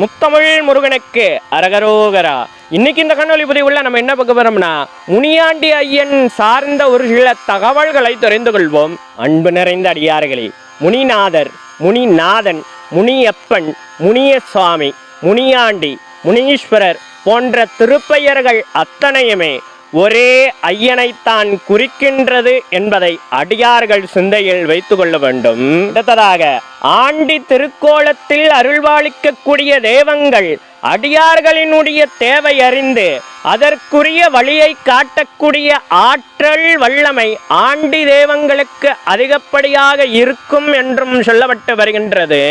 முத்தமிழ் முருகனுக்கு அரகரோகரா. இன்னைக்கு இந்த கண்ணொலி பதிவுள்ள நம்ம என்ன பார்க்க போறோம்னா முனியாண்டி ஐயன் சார்ந்த ஒரு சில தகவல்களை தெரிந்து கொள்வோம். அன்பு நிறைந்த அடியார்களே முனிநாதர் முனிநாதன் முனியப்பன் முனியசுவாமி முனியாண்டி முனீஸ்வரர் போன்ற திருப்பெயர்கள் அத்தனையுமே ஒரே ஐயனைத்தான் குறிக்கின்றது என்பதை அடியார்கள் சிந்தையில் வைத்துக் கொள்ள வேண்டும். அடுத்ததாக ஆண்டி திருக்கோலத்தில் அருள்வாளிக்கக்கூடிய தேவங்கள் அடியார்களினுடைய தேவை அறிந்து அதற்குரிய வழியை காட்டக்கூடிய ஆற்றல் வல்லமை ஆண்டி தேவங்களுக்கு அதிகப்படியாக இருக்கும் என்றும் சொல்லப்பட்டு வருகின்றது.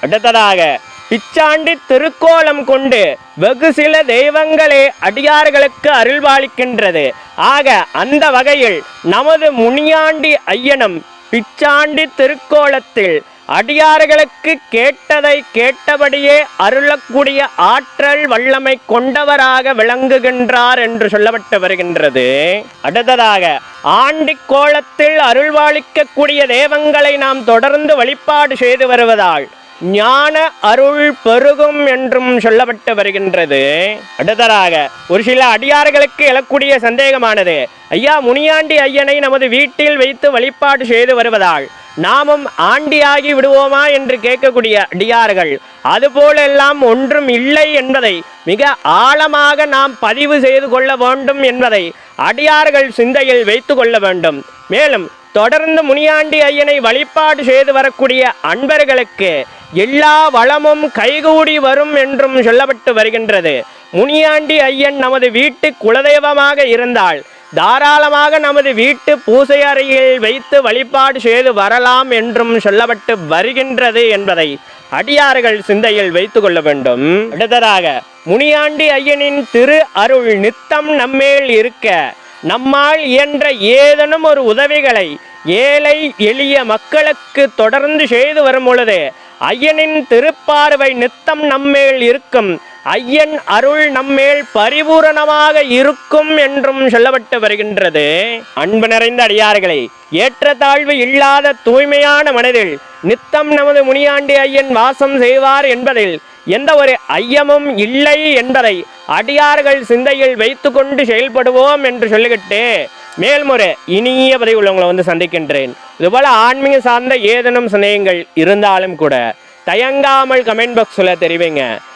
அடுத்ததாக பிச்சாண்டி திருக்கோலம் கொண்டு வெகு சில தெய்வங்களே அடியார்களுக்கு அருள்பாலிக்கின்றது. ஆக அந்த வகையில் நமது முனியாண்டி ஐயனும் பிச்சாண்டி திருக்கோலத்தில் அடியார்களுக்கு கேட்டதை கேட்டபடியே அருளக்கூடிய ஆற்றல் வல்லமை கொண்டவராக விளங்குகின்றார் என்று சொல்லப்பட்டு வருகின்றது. அடுத்ததாக ஆண்டி கோலத்தில் அருள்வாளிக்கக்கூடிய தெய்வங்களை நாம் தொடர்ந்து வழிபாடு செய்து வருவதால் ஞான அருள் பெருகும் என்றும் சொல்லப்பட்டு வருகின்றது. அடுத்ததாக ஒரு சில அடியார்களுக்கு எழக்கூடிய சந்தேகமானது. ஐயா முனியாண்டி ஐயனை நமது வீட்டில் வைத்து வழிபாடு செய்து வருவதால் நாமும் ஆண்டியாகி விடுவோமா என்று கேட்கக்கூடிய அடியார்கள். அதுபோலெல்லாம் ஒன்றும் இல்லை என்பதை மிக ஆழமாக நாம் பதிவு செய்து கொள்ள வேண்டும் என்பதை அடியார்கள் சிந்தையில் வைத்து கொள்ள வேண்டும். மேலும் தொடர்ந்து முனியாண்டி ஐயனை வழிபாடு செய்து வரக்கூடிய அன்பர்களுக்கு எல்லா வளமும் கைகூடி வரும் என்றும் சொல்லப்பட்டு வருகின்றது. முனியாண்டி ஐயன் நமது வீட்டு குலதெய்வமாக இருந்தால் தாராளமாக நமது வீட்டு பூசை அறையில் வைத்து வழிபாடு செய்து வரலாம் என்றும் சொல்லப்பட்டு வருகின்றது என்பதை அடியார்கள் சிந்தையில் வைத்துக் கொள்ள வேண்டும். அடுத்ததாக முனியாண்டி ஐயனின் திரு அருள் நித்தம் நம்மேல் இருக்க நம்மால் இயன்ற ஏதேனும் ஒரு உதவிகளை ஏழை எளிய மக்களுக்கு தொடர்ந்து செய்து வரும் பொழுது ஐயனின் திருப்பார்வை நித்தம் நம்மேல் இருக்கும். ஐயன் அருள் நம்மேல் பரிபூரணமாக இருக்கும் என்றும் சொல்லப்பட்டு வருகின்றது. அன்பு நிறைந்த அடியார்களை ஏற்றத்தாழ்வு இல்லாத தூய்மையான மனதில் நித்தம் நமது முனியாண்டி ஐயன் வாசம் செய்வார் என்பதில் எந்த ஒரு ஐயமும் இல்லை என்பதை அடியார்கள் சிந்தையில் வைத்துக்கொண்டு செயல்படுவோம் என்று சொல்லிக்கிட்டு மேல்முறை இனிய பதிவு உள்ளவங்களை வந்து சந்திக்கின்றேன். இதுபோல ஆன்மீக சார்ந்த ஏதேனும் சந்தேகங்கள் இருந்தாலும் கூட தயங்காமல் கமெண்ட் பாக்ஸில் தெரிவிங்க.